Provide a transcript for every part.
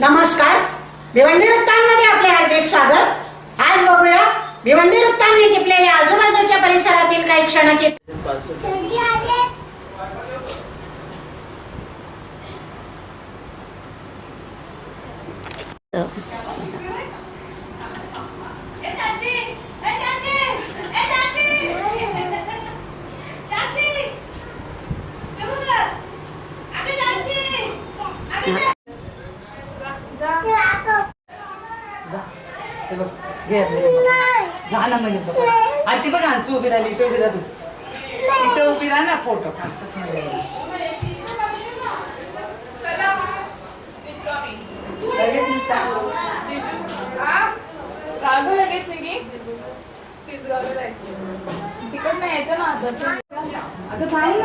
नमस्कार. भिवंडी वृत्तांमध्ये आपले हार्दिक स्वागत. आज बघूया भिवंडी वृत्तांनी टिपलेल्या आजूबाजूच्या परिसरातील काही क्षणाचे हे बघ, घे आता, हे बघ. जा. ना म्हणजे ती बघ आणखी उभी राहिली इथे उभी राहा तू. इथे उभी राहा ना फोटो बोल लगेच पिसगावला जायचं. तिकडनं यायचं ना दर्शन अगं थांब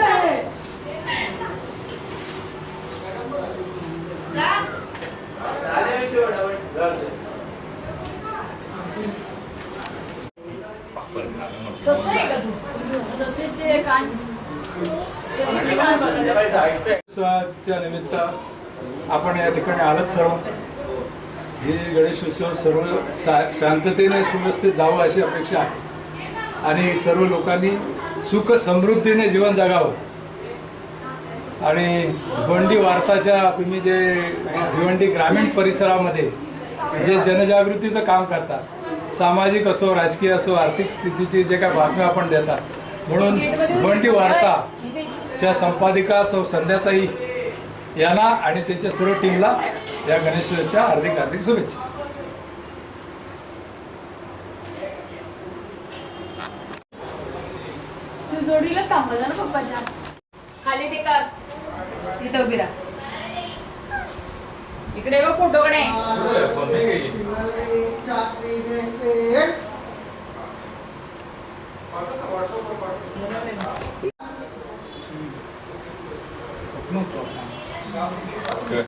सस आहे का तू? ससेचे कान. ससेचे कान बनवले. उत्सवाच्या निमित्त आपण या ठिकाणी आलत सर्व. हे गणेश उत्सव सर्व सा शांततेने सुव्यवस्थित जावं अशी अपेक्षा आहे. आणि सर्व लोकांनी सुख समृद्धीने जीवन जगावं. आणि भिवंडी वार्ताच्या तुम्ही जे भिवंडी ग्रामीण परिसरामध्ये जे जनजागृतीचं काम करतात सामाजिक असो राजकीय असो आर्थिक स्थितीची जे काय बातम्या आपण देतात म्हणून भिवंडी वार्ता च्या संपादिका सौ संध्याताई यांना आणि त्यांच्या सर्व टीमला या गणेशोत्सवाच्या हार्दिक हार्दिक शुभेच्छा. तू जोडीला ना पप्पाच्या खाली ते का तिथं उभी राहा. इकडे बघ फोटोकडे Okay.